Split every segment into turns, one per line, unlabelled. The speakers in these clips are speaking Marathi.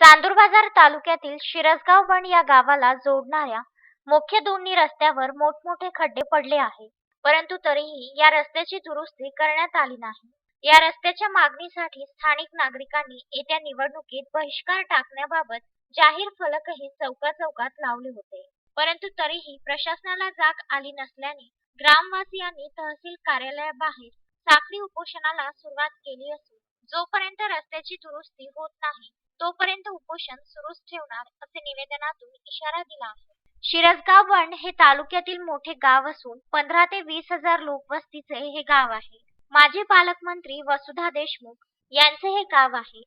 चांदूरबाजार तालुक्यातील शिरसगाव बंड या गावाला जोडणाऱ्या मुख्य दोन्ही रस्त्यावर मोठमोठे खड्डे पडले आहे परंतु तरीही या रस्त्याची दुरुस्ती करण्यात आली नाही. या रस्त्याच्या मागणीसाठी स्थानिक नागरिकांनी येत्या निवडणुकीत बहिष्कार टाकण्याबाबत जाहीर फलकही चौका चौकात लावले होते. परंतु तरीही प्रशासनाला जाग आली नसल्याने ग्रामवासियांनी तहसील कार्यालयाबाहेर साखळी उपोषणाला सुरुवात केली असून जोपर्यंत रस्त्याची दुरुस्ती होत नाही तोपर्यंत उपोषण सुरूच ठेवणार असे निवेदनातून इशारा दिला आहे. शिरसगाव बंड हे तालुक्यातील मोठे गाव असून पंधरा ते वीस हजार लोकवस्तीचे हे गाव आहे. माजी पालकमंत्री वसुधा देशमुख यांचे हे गाव आहे.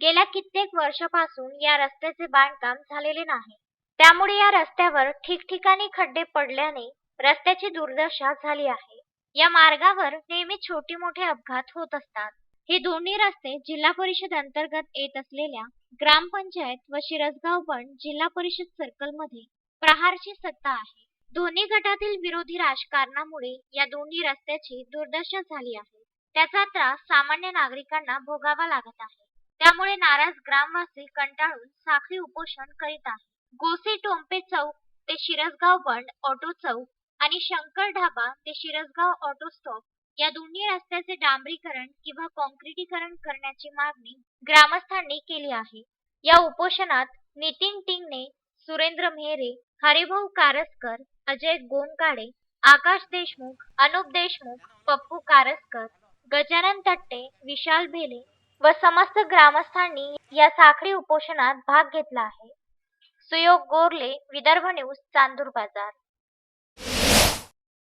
गेल्या कित्येक वर्षापासून या रस्त्याचे बांधकाम झालेले नाही. त्यामुळे या रस्त्यावर ठिकठिकाणी खड्डे पडल्याने रस्त्याची दुर्दशा झाली आहे. या मार्गावर नेहमी छोटे मोठे अपघात होत असतात. हे दोन्ही रस्ते जिल्हा परिषद अंतर्गत येत असलेल्या ग्रामपंचायत व शिरसगाव पण जिल्हा परिषद सर्कलमध्ये प्रहारची सत्ता आहे. दोन्ही गटातील विरोधी राजकारणामुळे या दोन्ही रस्त्याची दुर्दशा झाली आहे. त्याचा त्रास सामान्य नागरिकांना भोगावा लागत आहे. त्यामुळे नाराज ग्रामवासी कंटाळून साखळी उपोषण करीत आहे. गोसे टोंपे चौक ते शिरसगाव बंड ऑटो चौक आणि शंकर ढाबा ते शिरसगाव ऑटो स्टॉप या दोन्ही रस्त्याचे डांबरीकरण किंवा कॉन्क्रिटीकरण करण्याची मागणी ग्रामस्थांनी केली आहे. या उपोषणात नितीन टिंगणे सुरेंद्र मेहरे हरिभाऊ कारसकर अजय गोंकाडे आकाश देशमुख अनुप देशमुख पप्पू कारसकर गजानन तट्टे विशाल भेले व समस्त ग्रामस्थांनी या साखळी उपोषणात भाग घेतला आहे. सुयोग गोरले विदर्भ न्यूज चांदूर बाजार.